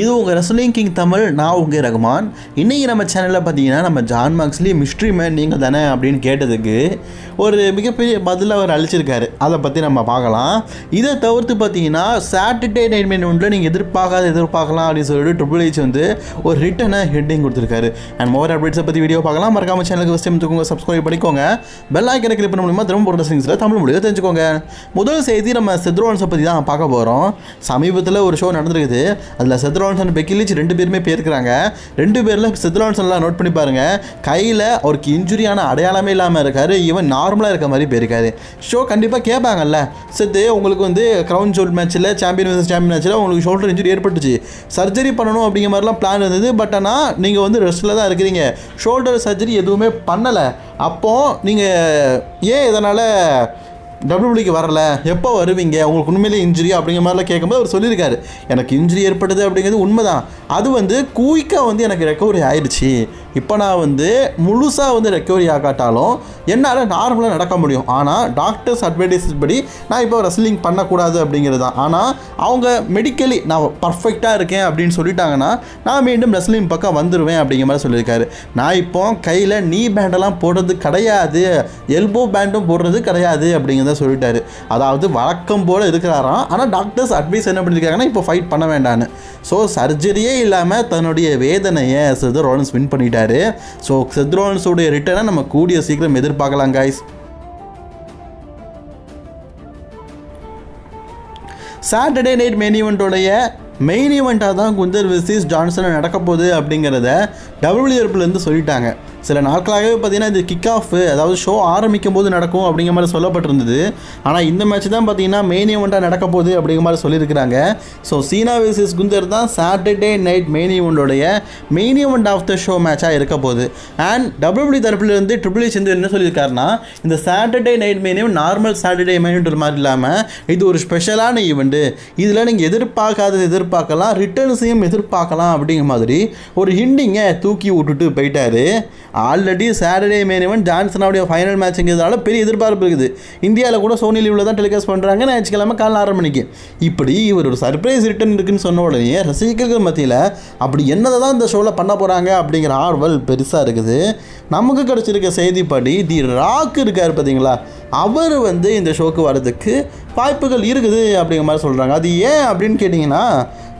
இது உங்கள் wrestling king Tamil நான் உங்கள் ரகுமான். இன்றைக்கி நம்ம சேனலில் பார்த்தீங்கன்னா நம்ம ஜான் மார்க்ஸ்லி மிஸ்ட்ரி மேன் நீங்கள் தானே அப்படின்னு கேட்டதுக்கு ஒரு மிகப்பெரிய பதில் அவர் அழிச்சிருக்காரு அதை பற்றி நம்ம பார்க்கலாம். இதை தவிர்த்து பார்த்தீங்கன்னா சாட்டர்டே நைட் மெயின் ஒன்றில் நீங்கள் எதிர்பார்க்காத எதிர்பார்க்கலாம் அப்படின்னு சொல்லிட்டு ட்ரிபிள் ஹெச் வந்து ஒரு ரிட்டனை ஹெட்டிங் கொடுத்துருக்காரு. அண்ட் மோர் அப்டேட்ஸை பற்றி வீடியோ பார்க்கலாம். மறக்காம சேனலுக்கு ஃபஸ்ட் டைம் தூக்குங்க சப்ஸ்கிரைப் பண்ணிக்கோங்க. பெல் ஐக்கனை கிளிக் பண்ண மூலியமாக திரும்ப போடுற சிங்ஸில் தமிழ் மொழியை தெரிஞ்சுக்கோங்க. முதல் செய்தி நம்ம செத்ரோன்ஸை பற்றி தான் பார்க்க போகிறோம் சமீபத்தில் ஒரு ஷோ நடந்திருக்குது. அதில் செத்ரோன்ஸ் அண்ட் பெக்கிலிச் ரெண்டு பேருமே போயிருக்கிறாங்க ரெண்டு பேரில் செத்ரோன்ஸ் எல்லாம் நோட் பண்ணி பாருங்க. கையில் அவருக்கு இன்ஜுரியான அடையாளமே இல்லாமல் இருக்கார். ஈவன் நார்மலாக இருக்க மாதிரி போயிருக்காரு. ஷோ கண்டிப்பாக கேட்பாங்கல்ல. செத்து உங்களுக்கு வந்து க்ரௌன் ஜோல் மேட்ச்சில் சாம்பியன் வர்சஸ் சாம்பியன் மேட்ச்சில் உங்களுக்கு ஷோல்டர் இன்ஜுரி ஏற்பட்டுச்சு. சர்ஜரி பண்ணணும் அப்படிங்கிற மாதிரிலாம் பிளான் இருந்தது. பட் ஆனால் நீங்கள் வந்து ரெஸ்ட்டில் தான் இருக்கிறீங்க. ஷோல்டர் சர்ஜரி எதுவுமே பண்ணலை. அப்போது நீங்கள் ஏன் இதனால் டபிள்யூபிள்யூக்கு வரல. எப்போ வருவீங்க? உங்களுக்கு உண்மையிலே இன்ஜுரி அப்படிங்கிற மாதிரிலாம் கேட்கும்போது அவர் சொல்லியிருக்காரு. எனக்கு இன்ஜுரி ஏற்பட்டது அப்படிங்கிறது உண்மைதான். அது வந்து குயிக்காக வந்து எனக்கு ரெக்கவரி ஆயிடுச்சு. இப்போ நான் வந்து முழுசாக வந்து ரெக்கவரி ஆகாட்டாலும் என்னால் நார்மலாக நடக்க முடியும். ஆனால் டாக்டர்ஸ் அட்வைடைஸ் படி நான் இப்போ ரெஸ்லிங் பண்ணக்கூடாது அப்படிங்கிறது தான். ஆனால் அவங்க மெடிக்கலி நான் பர்ஃபெக்டாக இருக்கேன் அப்படின்னு சொல்லிட்டாங்கன்னா நான் மீண்டும் ரெஸ்லிங் பக்கம் வந்துடுவேன் அப்படிங்கிற மாதிரி சொல்லியிருக்காரு. நான் இப்போ கையில் நீ பேண்டெல்லாம் போடுறது கிடையாது. எல்போ பேண்டும் போடுறது கிடையாது அப்படிங்கிறத சொல்லிட்டாரு. அதாவது வழக்கம் போல் இருக்கிறாராம். ஆனால் டாக்டர்ஸ் அட்வைஸ் என்ன பண்ணியிருக்காங்கன்னா இப்போ ஃபைட் பண்ண வேண்டான்னு. ஸோ சர்ஜரியே இல்லாமல் தன்னுடைய வேதனையை ரோலன்ஸ் வின் பண்ணிட்டார். ஸோ செத்ரோன்ஸோடைய ரிட்டர்னை நம்ம கூடிய சீக்கிரம் எதிர்பார்க்கலாம் guys Saturday night main ஈவெண்ட்டோடைய main ஈவெண்ட்டாக தான் குந்தர் விசிஸ் ஜான்சன் நடக்க போகுது அப்படிங்கிறத டபிள்யூஎர்ப்லேருந்து சொல்லிட்டாங்க. சில நாட்களாகவே பார்த்தீங்கன்னா இது கிக் ஆஃப் அதாவது ஷோ ஆரம்பிக்கும் போது நடக்கும் அப்படிங்கிற மாதிரி சொல்லப்பட்டிருந்தது. ஆனால் இந்த மேட்ச் தான் பார்த்தீங்கன்னா மெயின் ஈவெண்ட்டாக நடக்க போகுது அப்படிங்கிற மாதிரி சொல்லியிருக்கிறாங்க. ஸோ சீனா விசிஸ் குந்தர் தான் Saturday night main ஈவெண்ட்டோடைய main event of the show மேட்சாக இருக்க போகுது. அண்ட் டபிள்யூபி தரப்புலேருந்து ட்ரிபிள் எச் வந்து என்ன சொல்லியிருக்காருன்னா இந்த Saturday night main event normal Saturday main மாதிரி இல்லாமல் இது ஒரு ஸ்பெஷலான ஈவெண்ட்டு இதில் நீங்கள் எதிர்பார்க்காதது எதிர்பார்க்கலாம் ரிட்டர்ன்ஸையும் எதிர்பார்க்கலாம் அப்படிங்கிற மாதிரி ஒரு ஹிண்டிங்கை தூக்கி விட்டுட்டு போயிட்டாரு. ஆல்ரெடி சாட்டர்டே மெயின் ஈவெண்ட் ஜான்சனாவுடைய ஃபைனல் மேட்சுங்கிறதுனால பெரிய எதிர்பார்ப்பு இருக்குது. இந்தியாவில் கூட சோனி லீவில் தான் டெலிகாஸ்ட் பண்ணுறாங்க ஞாயிற்றுக்கிழமை காலைல ஆறு மணிக்கு. இப்படி இவர் ஒரு சர்ப்ரைஸ் ரிட்டர்ன் இருக்குன்னு சொன்ன உடனே ரசிகர்கள் மத்தியில் அப்படி என்னதை தான் இந்த ஷோவில் பண்ண போகிறாங்க அப்படிங்கிற ஆர்வல் பெருசாக இருக்குது. நமக்கு கிடச்சிருக்க செய்திப்படி தி ராக் இருக்கார் பார்த்தீங்களா அவர் வந்து இந்த ஷோக்கு வர்றதுக்கு வாய்ப்புகள் இருக்குது அப்படிங்கிற மாதிரி சொல்கிறாங்க அது ஏன் அப்படின்னு கேட்டிங்கன்னா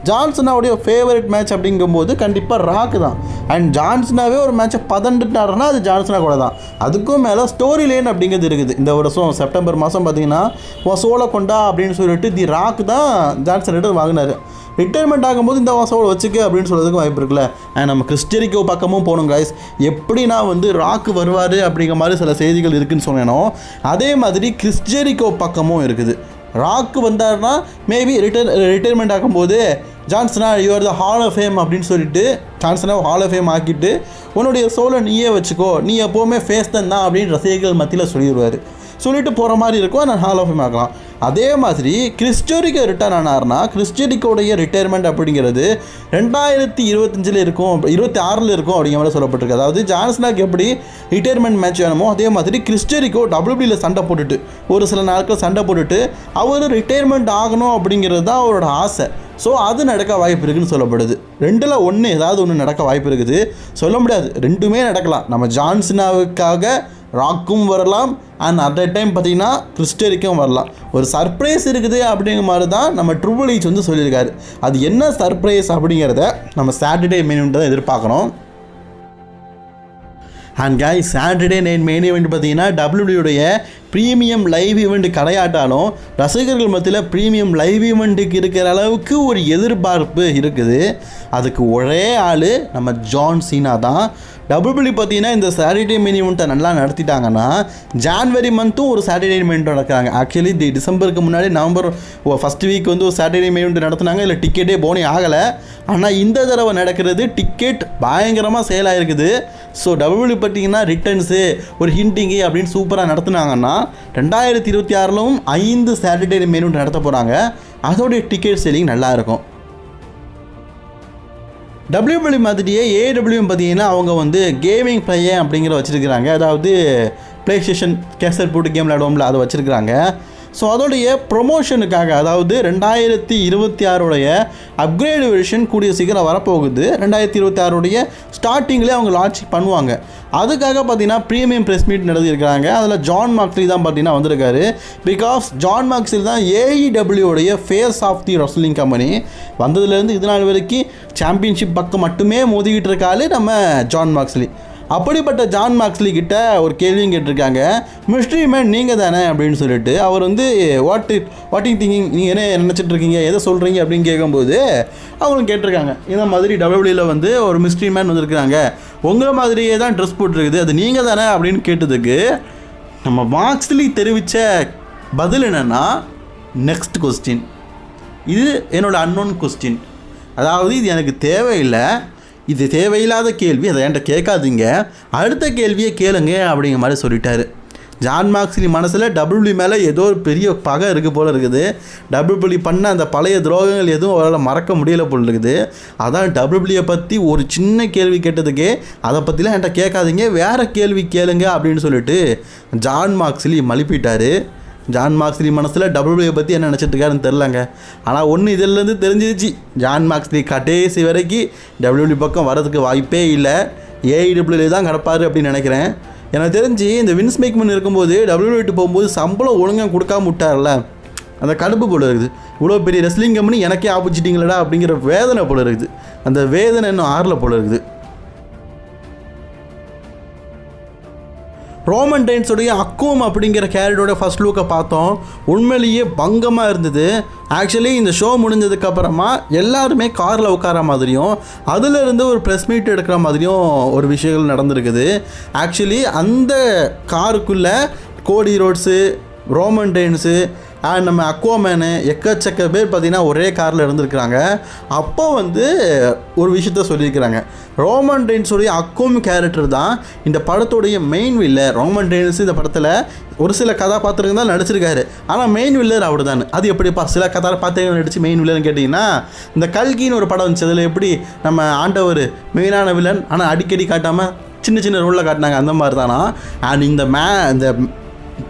ஜான்சனாவுடைய ஃபேவரட் மேட்ச் அப்படிங்கும்போது கண்டிப்பாக ராக்கு தான். அண்ட் ஜான்சனாவே ஒரு மேட்ச்சை பதண்டுட்டாருன்னா அது ஜான்சனா கூட தான். அதுக்கும் மேலே ஸ்டோரி லைன் அப்படிங்கிறது இருக்குது. இந்த வருஷம் செப்டம்பர் மாதம் பார்த்தீங்கன்னா சோலை கொண்டா அப்படின்னு சொல்லிட்டு தி ராக் தான் ஜான்சன் வாங்கினார். ரிட்டைர்மெண்ட் ஆகும்போது இந்த வசோட வச்சுக்க அப்படின்னு சொல்கிறதுக்கு வாய்ப்பு இருக்குல்ல. அண்ட் நம்ம கிறிஸ்டரிக்கோ பக்கமும் போகணும் கைஸ் எப்படின்னா வந்து ராக்கு வருவார் அப்படிங்கிற மாதிரி சில செய்திகள் இருக்குன்னு சொன்னேனோ அதே மாதிரி கிறிஸ்டரிக்கோ பக்கமும் இருக்குது. ராக்கு வந்தாருன்னா மேபி ரிட்டர் ரிட்டைர்மெண்ட் ஆகும்போது ஜான்சனா you're the hall of fame அப்படின்னு சொல்லிட்டு ஜான்சனா ஹால் ஆஃப் ஃபேம் ஆக்கிட்டு உன்னுடைய சோலை நீயே வச்சுக்கோ நீ எப்போவுமே ஃபேஸ் தான் தான் அப்படின்னு ரசிகர்கள் மத்தியில் சொல்லிடுவார் சொல்லிட்டு போகிற மாதிரி இருக்கும் நான் ஹால் ஆஃப் ஃபேம் ஆக்கலாம். அதே மாதிரி கிறிஸ்டோரிக்கோ ரிட்டர்ன் ஆனார்னா கிறிஸ்டோரிக்கோடைய ரிட்டையர்மெண்ட் அப்படிங்கிறது ரெண்டாயிரத்தி இருபத்தஞ்சில் இருக்கும் இருபத்தி ஆறில் இருக்கும் அப்படிங்கிற மாதிரி சொல்லப்பட்டிருக்கு. அதாவது ஜான்சனாக்கு எப்படி ரிட்டையர்மெண்ட் மேட்ச் வேணுமோ அதே மாதிரி கிறிஸ்டோரிக்கோ டபிள்யூபியில் சண்டை போட்டுட்டு ஒரு சில நாட்கள் சண்டை போட்டுட்டு அவர் ரிட்டையர்மெண்ட் ஆகணும் அப்படிங்கிறது தான் அவரோட ஆசை. ஸோ அது நடக்க வாய்ப்பு இருக்குன்னு சொல்லப்படுது. ரெண்டில் ஒன்று ஏதாவது ஒன்று நடக்க வாய்ப்பு இருக்குது. சொல்ல முடியாது. ரெண்டுமே நடக்கலாம். நம்ம ஜான்சனாவுக்காக ராக்கும் வரலாம் அண்ட் அட் டைம் பார்த்தீங்கன்னா கிறிஸ்டரிக்கும் வரலாம். ஒரு சர்ப்ரைஸ் இருக்குது அப்படிங்கிற மாதிரி தான் நம்ம ட்ரிபிள் ஈச் வந்து சொல்லியிருக்காரு. அது என்ன சர்ப்ரைஸ் அப்படிங்கிறத நம்ம சாட்டர்டே மெயின்ட்டு தான் எதிர்பார்க்கணும். And guy Saturday night main event பார்த்தீங்கன்னா டபிள்யூடியுடைய ப்ரீமியம் லைவ் ஈவெண்ட் கிடையாட்டாலும் ரசிகர்கள் மத்தியில் ப்ரீமியம் லைவ் ஈவெண்ட்டுக்கு இருக்கிற அளவுக்கு ஒரு எதிர்பார்ப்பு இருக்குது. அதுக்கு ஒரே ஆள் நம்ம ஜான் சீனா தான். டபுள்பிளி பார்த்தீங்கன்னா இந்த சாட்டர்டே மினி ஈவெண்ட்டை நல்லா நடத்திட்டாங்கன்னா ஜான்வரி மந்த்தும் ஒரு சாட்டர்டே மெயின் நடக்கிறாங்க. ஆக்சுவலி தி டிசம்பருக்கு முன்னாடி நவம்பர் ஃபஸ்ட் வீக் வந்து ஒரு சாட்டர்டே மெயின் நடத்துனாங்க. இல்லை டிக்கெட்டே போனே ஆகலை. ஆனால் இந்த தடவை நடக்கிறது டிக்கெட் பயங்கரமாக சேல் ஆகிருக்குது ஸோ டபுள்யூ பார்த்தீங்கன்னா ரிட்டர்ன்ஸு ஒரு ஹிண்டிங்கு அப்படின்னு சூப்பராக நடத்துனாங்கன்னா ரெண்டாயிரத்தி இருபத்தி ஆறிலும் ஐந்து சாட்டர்டே மெயின் நடத்த போகிறாங்க அதோடைய டிக்கெட் செல்லிங் நல்லாயிருக்கும் டபிள்யூபிள்யூ மாதிரியே ஏடபிள்யூ பார்த்தீங்கன்னா அவங்க வந்து கேமிங் பிளேயர் அப்படிங்கிற வச்சுருக்கிறாங்க. அதாவது ப்ளே ஸ்டேஷன் கேசட் போட்டு கேம் விளையாடுவோம்ல அதை வச்சுருக்கிறாங்க. ஸோ அதோடைய ப்ரொமோஷனுக்காக அதாவது ரெண்டாயிரத்தி இருபத்தி ஆறுடைய அப்கிரேடு வெர்ஷன் கூடிய சீக்கிரம் வரப்போகுது. ரெண்டாயிரத்தி இருபத்தி ஆறுடைய ஸ்டார்டிங்லேயே அவங்க லான்ச் பண்ணுவாங்க. அதுக்காக பார்த்தீங்கன்னா ப்ரீமியம் ப்ரெஸ் மீட் நடத்தியிருக்கிறாங்க. அதில் ஜான் மாக்ஸ்லி தான் பார்த்தீங்கன்னா வந்திருக்காரு. பிகாஸ் ஜான் மார்க்ஸ்லி தான் ஏஇடபிள்யூடைய face of the wrestling company வந்ததுலேருந்து இது நாள் வரைக்கும் சாம்பியன்ஷிப் பக்கம் மட்டுமே மோதிக்கிட்டு இருக்காரு நம்ம ஜான் மார்க்ஸ்லி அப்படிப்பட்ட ஜான் மார்க்ஸ்லி கிட்ட ஒரு கேள்வியும் கேட்டிருக்காங்க. மிஸ்ட்ரி மேன் நீங்கள் தானே? அப்படின்னு சொல்லிட்டு அவர் வந்து வாட் வாட்டிங் திங்கிங் நீங்கள் என்ன நினச்சிட்டு இருக்கீங்க? எதை சொல்கிறீங்க அப்படின்னு கேட்கும்போது அவங்களும் கேட்டிருக்காங்க. இந்த மாதிரி டபிள்யூடியில் வந்து ஒரு மிஸ்ட்ரி மேன் வந்திருக்கிறாங்க. உங்களை மாதிரியே தான் ட்ரெஸ் போட்டிருக்குது. அது நீங்கள் தானே? அப்படின்னு கேட்டதுக்கு நம்ம மார்க்ஸ்லி தெரிவித்த பதில் என்னென்னா நெக்ஸ்ட் கொஸ்டின் இது என்னோடய அன்னோன் கொஸ்டின் அதாவது இது எனக்கு தேவையில்லை. இது தேவையில்லாத கேள்வி அதை என்கிட்ட கேட்காதீங்க. அடுத்த கேள்வியை கேளுங்க அப்படிங்கிற மாதிரி சொல்லிட்டாரு. ஜான் மார்க்ஸ்லி மனசில் டபுள்யூ மேலே ஏதோ ஒரு பெரிய பகை இருக்குது போல் இருக்குது. டபுள்யூ பண்ண அந்த பழைய துரோகங்கள் எதுவும் அவரால் மறக்க முடியல போல் இருக்குது. அதான் டபுள்யூயை பற்றி ஒரு சின்ன கேள்வி கேட்டதுக்கே அதை பற்றிலாம் என்கிட்ட கேட்காதீங்க. வேறு கேள்வி கேளுங்க அப்படின்னு சொல்லிட்டு ஜான் மார்க்ஸ்லி மழுப்பிட்டாரு ஜான் மார்க்ஸ்லி மனசில் டபுள்யூ பற்றி என்ன நினச்சிட்டு இருக்காருன்னு தெரிலங்க ஆனால் ஒன்று இதிலேருந்து தெரிஞ்சிருச்சு. ஜான் மார்க்ஸ்லி கடைசி வரைக்கும் டபிள்யூ பக்கம் வரதுக்கு வாய்ப்பே இல்லை. ஏஇடபிள்யூ தான் கிடப்பாரு அப்படின்னு நினைக்கிறேன். எனக்கு தெரிஞ்சு இந்த வின்ஸ் மேக்மன் இருக்கும்போது டபிள்யூ போகும்போது சம்பளம் ஒழுங்காக கொடுக்காம விட்டார்ல. அந்த கடுப்பு போல இருக்குது. இவ்வளோ பெரிய ரெஸ்லிங் கம்பெனி எனக்கே ஆப்பிச்சிட்டிங்களடா அப்படிங்கிற வேதனை போல இருக்குது. அந்த வேதனை இன்னும் ஆறல போல இருக்குது. ரோமன் டைன்ஸுடைய அக்கோம் அப்படிங்கிற கேரக்டரோட ஃபஸ்ட் லுக்கை பார்த்தோம். உண்மையிலேயே பங்கமாக இருந்தது. ஆக்சுவலி இந்த ஷோ முடிஞ்சதுக்கப்புறமா எல்லாருமே காரில் உட்கார மாதிரியும் அதிலிருந்து ஒரு ப்ரெஸ் மீட் எடுக்கிற மாதிரியும் ஒரு விஷயங்கள் நடந்திருக்குது. ஆக்சுவலி அந்த காருக்குள்ளே கோடி ரோட்ஸு ரோமன் டைன்ஸு நம்ம அக்வாமேனு எக்கச்சக்க பேர் பார்த்திங்கன்னா ஒரே காரில் இருந்திருக்கிறாங்க. அப்போ வந்து ஒரு விஷயத்த சொல்லியிருக்கிறாங்க. ரோமன் டெயின்ஸுடைய அக்கோம் கேரக்டர் தான் இந்த படத்துடைய மெயின் வில்லர் ரோமன் டெயின்ஸ் இந்த படத்தில் ஒரு சில கதாபாத்திரங்கள் தான் நடிச்சிருக்காரு. ஆனால் மெயின் வில்லர் அவர் தான் அது எப்படிப்பா? சில கதாபாத்திரங்கள் நடித்து மெயின் வில்லர்னு கேட்டிங்கன்னா இந்த கல்கின்னு ஒரு படம் வந்துச்சு. அதில் எப்படி நம்ம ஆண்டவர் மெயினான வில்லன் ஆனால் அடிக்கடி காட்டாமல் சின்ன சின்ன ரோலில் காட்டினாங்க. அந்த மாதிரி தானா அண்ட் இந்த மே இந்த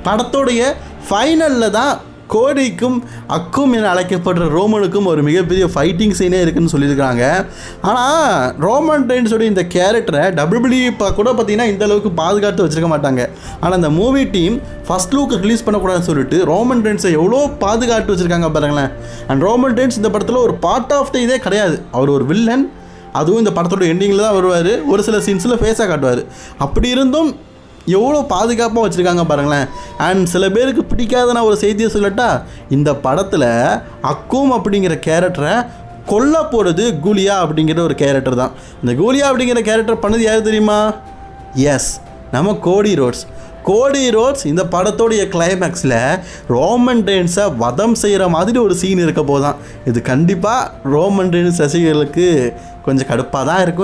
படத்தோடைய ஃபைனலில் தான் கோடிக்கும் அக்கும் என அழைக்கப்படுற ரோமனுக்கும் ஒரு மிகப்பெரிய ஃபைட்டிங் சீனே இருக்குன்னு சொல்லியிருக்காங்க ஆனால் ரோமன் சொல்லி இந்த கேரக்டரை டபிள்யூபிள்யூ இப்போ கூட பார்த்தீங்கன்னா இந்த அளவுக்கு பாதுகாத்து வச்சிருக்க மாட்டாங்க. ஆனால் அந்த movie team first look release பண்ணக்கூடாதுன்னு சொல்லிட்டு ரோமன் ரெயின்ஸை எவ்வளோ பாதுகாத்து வச்சுருக்காங்க பாருங்களேன். அண்ட் ரோமன் ரெயின்ஸ் இந்த படத்தில் ஒரு பார்ட் ஆஃப் த இதே கிடையாது. அவர் ஒரு வில்லன் அதுவும் இந்த படத்தோட எண்டிங்கில் தான் வருவார். ஒரு சில சீன்ஸில் ஃபேஸாக காட்டுவார். அப்படி இருந்தும் எவ்வளோ பாதுகாப்பாக வச்சுருக்காங்க பாருங்களேன். அண்ட் சில பேருக்கு பிடிக்காத நான் ஒரு செய்தியை சொல்லட்டா? இந்த படத்தில் அக்கும் அப்படிங்கிற கேரக்டரை கொல்ல போகிறது கூலியா அப்படிங்கிற ஒரு கேரக்டர் தான். இந்த கூலியா அப்படிங்கிற கேரக்டர் பண்ணது யார் தெரியுமா? எஸ் நம்ம கோடி ரோட்ஸ். கோடி ரோட்ஸ் இந்த படத்தோடைய கிளைமேக்ஸில் ரோமன் ரெயின்ஸை வதம் செய்கிற மாதிரி ஒரு சீன் இருக்க போதான் இது கண்டிப்பாக ரோமன் ரெயின்ஸ் ரசிகர்களுக்கு கொஞ்சம் கடுப்பாக தான் இருக்கும்.